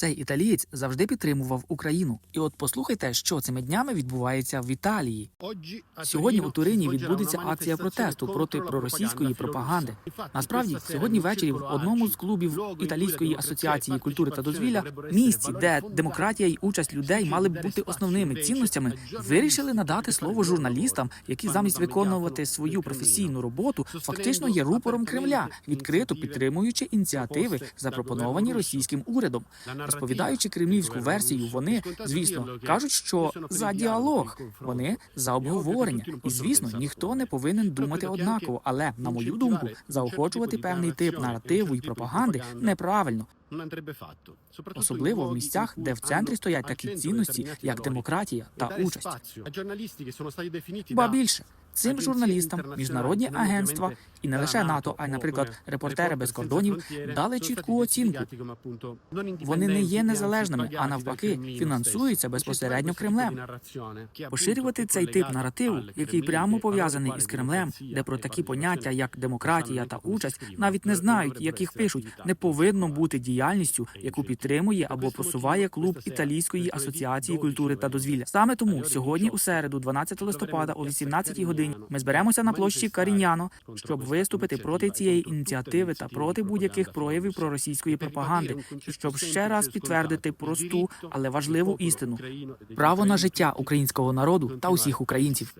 Цей італієць завжди підтримував Україну. І от послухайте, що цими днями відбувається в Італії. Сьогодні у Турині відбудеться акція протесту проти проросійської пропаганди. Насправді, сьогодні ввечері в одному з клубів Італійської асоціації культури та дозвілля, місці, де демократія і участь людей мали б бути основними цінностями, вирішили надати слово журналістам, які замість виконувати свою професійну роботу, фактично є рупором Кремля, відкрито підтримуючи ініціативи, запропоновані російським урядом. Розповідаючи кремлівську версію, вони звісно кажуть, що за діалог, вони за обговорення, і звісно, ніхто не повинен думати однаково. Але на мою думку, заохочувати певний тип наративу і пропаганди неправильно, особливо в місцях, де в центрі стоять такі цінності, як демократія та участь. Ба більше цим журналістам міжнародні агентства і не лише НАТО, а й, наприклад, репортери без кордонів дали чітку оцінку. Вони не є незалежними, а навпаки, фінансуються безпосередньо Кремлем. Поширювати цей тип наративу, який прямо пов'язаний із Кремлем, де про такі поняття, як демократія та участь, навіть не знають, як їх пишуть, не повинно бути діяльністю, яку підтримує або просуває клуб Італійської асоціації культури та дозвілля. Саме тому сьогодні, у середу, 12 листопада, о 18 годині, ми зберемося на площі Каріняно, щоб виступити проти цієї ініціативи та проти будь-яких проявів проросійської пропаганди, і щоб ще раз підтвердити просту, але важливу істину. Право на життя українського народу та усіх українців.